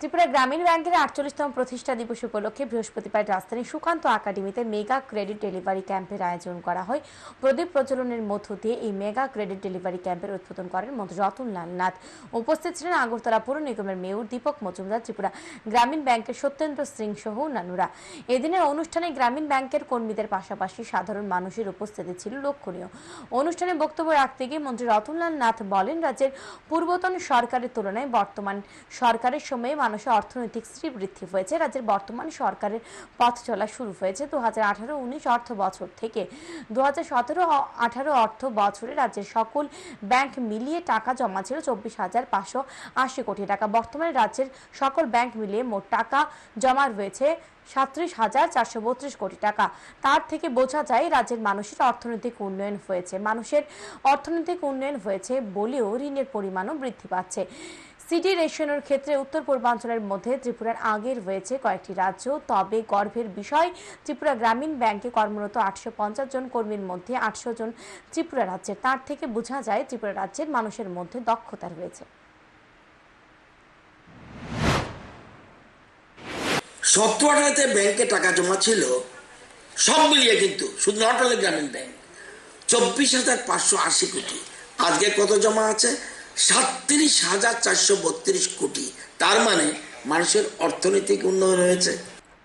ত্রিপুরা গ্রামীণ ব্যাংকের আটচল্লিশতম প্রতিষ্ঠা দিবস উপলক্ষে বৃহস্পতিবার রাজধানীর সুকান্ত একাডেমিতে মেগা ক্রেডিট ডেলিভারি ক্যাম্পের আয়োজন করা হয়। প্রদীপ প্রজ্বলনের মধ্য দিয়ে এই মেগা ক্রেডিট ডেলিভারি ক্যাম্পের উদ্বোধন করেন মন্ত্রী রতনলাল নাথ। উপস্থিত ছিলেন আগরতলা পৌর নিগমের মেয়র দীপক মজুমদার, ত্রিপুরা গ্রামীণ ব্যাংকের সত্যেন্দ্র সিং সহ অন্যান্যরা। এদিনের অনুষ্ঠানে গ্রামীণ ব্যাংকের কর্মীদের পাশাপাশি সাধারণ মানুষের উপস্থিতি ছিল লক্ষণীয়। অনুষ্ঠানে বক্তব্য রাখতে গিয়ে মন্ত্রী রতনলাল নাথ বলেন, রাজ্যের পূর্বতন সরকারের তুলনায় বর্তমান সরকারের সময়ে মানুষের অর্থনৈতিক শ্রীবৃদ্ধি হয়েছে। রাজ্যের বর্তমান সরকারের পথ চলা শুরু হয়েছে। দু হাজার আঠারো উনিশ অর্থ বছর থেকে দু হাজার সতেরো আঠারো অর্থ বছরে রাজ্যের সকল ব্যাংক মিলিয়ে টাকা জমা ছিল চব্বিশ হাজার পাঁচশো আশি কোটি টাকা। বর্তমানে রাজ্যের সকল ব্যাংক মিলিয়ে মোট টাকা জমা রয়েছে সাঁত্রিশ হাজার চারশো বত্রিশ কোটি টাকা। তার থেকে বোঝা যায় রাজ্যের মানুষের অর্থনৈতিক উন্নয়ন হয়েছে। মানুষের অর্থনৈতিক উন্নয়ন হয়েছে বলেও ঋণের পরিমাণও বৃদ্ধি পাচ্ছে। সিটি রেশনের ক্ষেত্রে উত্তর পূর্বাঞ্চলের মধ্যে ত্রিপুরার আগে রয়েছে কয়েকটি রাজ্য। তবে গর্বের বিষয়, ত্রিপুরা গ্রামীণ ব্যাংকে কর্মরত আটশো পঞ্চাশ জন কর্মীর মধ্যে আটশো জন ত্রিপুরা রাজ্যের। তার থেকে বোঝা যায় ত্রিপুরা রাজ্যের মানুষের মধ্যে দক্ষতা রয়েছে। আঠারোতে ব্যাংকে টাকা জমা ছিল, সব মিলিয়ে কিন্তু শুধু নট অনলি গ্রামীণ ব্যাংক, চব্বিশ হাজার পাঁচশো আশি কোটি। আজকে কত জমা আছে? সাতত্রিশ হাজার চারশো বত্রিশ কোটি। তার মানে মানুষের অর্থনৈতিক উন্নয়ন হয়েছে।